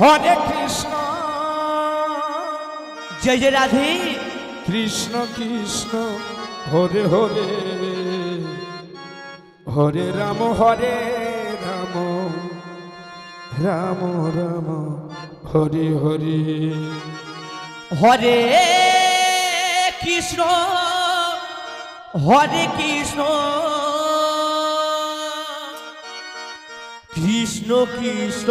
Hare Krishna. Joy Joy Radhe. Krishna Krishna Hare Hare. Hare Ram Hare Ram. Ram Ram Hare Hare. Hare Krishna Hare Krishna. Krishna Krishna.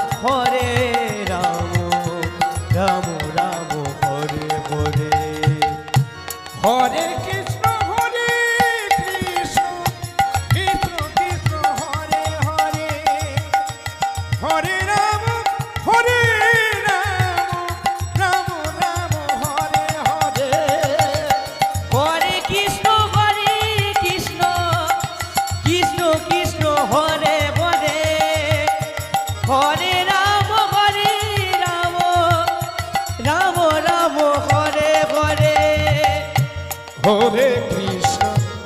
Hare Ram Ram Ram Hare Hare. Hare Krishna